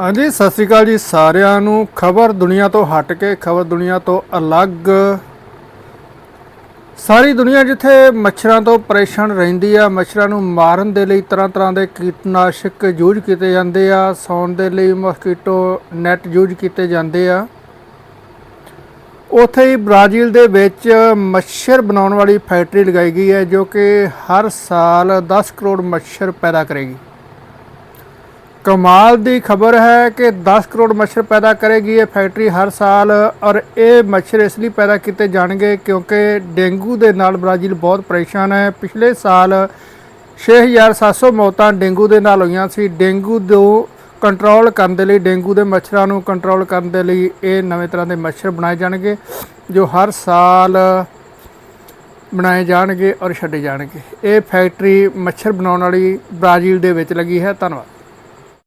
ਹਾਂਜੀ, ਸਤਿ ਸ੍ਰੀ ਅਕਾਲ ਜੀ ਸਾਰਿਆਂ ਨੂੰ। ਖਬਰ ਦੁਨੀਆ ਤੋਂ ਹਟ ਕੇ, ਖਬਰ ਦੁਨੀਆ ਤੋਂ ਅਲੱਗ। ਸਾਰੀ ਦੁਨੀਆ ਜਿੱਥੇ ਮੱਛਰਾਂ ਤੋਂ ਪਰੇਸ਼ਾਨ ਰਹਿੰਦੀ ਆ, ਮੱਛਰਾਂ ਨੂੰ ਮਾਰਨ ਦੇ ਲਈ ਤਰ੍ਹਾਂ ਤਰ੍ਹਾਂ ਦੇ ਕੀਟਨਾਸ਼ਕ ਯੂਜ਼ ਕੀਤੇ ਜਾਂਦੇ ਆ, ਸੌਣ ਦੇ ਲਈ ਮਸਕੀਟੋ ਨੈਟ ਯੂਜ਼ ਕੀਤੇ ਜਾਂਦੇ ਆ। ਉੱਥੇ ਹੀ ਬ੍ਰਾਜ਼ੀਲ ਦੇ ਵਿੱਚ ਮੱਛਰ ਬਣਾਉਣ ਵਾਲੀ ਫੈਕਟਰੀ ਲਗਾਈ ਗਈ ਹੈ, ਜੋ ਕਿ ਹਰ ਸਾਲ 10 ਕਰੋੜ ਮੱਛਰ ਪੈਦਾ ਕਰੇਗੀ। ਕਮਾਲ ਦੀ ਖਬਰ ਹੈ ਕਿ 10 ਕਰੋੜ ਮੱਛਰ ਪੈਦਾ ਕਰੇਗੀ ਇਹ ਫੈਕਟਰੀ ਹਰ ਸਾਲ ਔਰ ਇਹ ਮੱਛਰ ਇਸ ਲਈ ਪੈਦਾ ਕੀਤੇ ਜਾਣਗੇ ਕਿਉਂਕਿ ਡੇਂਗੂ ਦੇ ਨਾਲ ਬ੍ਰਾਜ਼ੀਲ ਬਹੁਤ ਪਰੇਸ਼ਾਨ ਹੈ। ਪਿਛਲੇ ਸਾਲ 6700 ਮੌਤਾਂ ਡੇਂਗੂ ਦੇ ਨਾਲ ਹੋਈਆਂ ਸੀ। ਡੇਂਗੂ ਨੂੰ ਕੰਟਰੋਲ ਕਰਨ ਦੇ ਲਈ, ਡੇਂਗੂ ਦੇ ਮੱਛਰਾਂ ਨੂੰ ਕੰਟਰੋਲ ਕਰਨ ਦੇ ਲਈ ਇਹ ਨਵੇਂ ਤਰ੍ਹਾਂ ਦੇ ਮੱਛਰ ਬਣਾਏ ਜਾਣਗੇ, ਜੋ ਹਰ ਸਾਲ ਬਣਾਏ ਜਾਣਗੇ ਔਰ ਛੱਡੇ ਜਾਣਗੇ। ਇਹ ਫੈਕਟਰੀ ਮੱਛਰ ਬਣਾਉਣ ਵਾਲੀ ਬ੍ਰਾਜ਼ੀਲ ਦੇ ਵਿੱਚ ਲੱਗੀ ਹੈ। ਧੰਨਵਾਦ।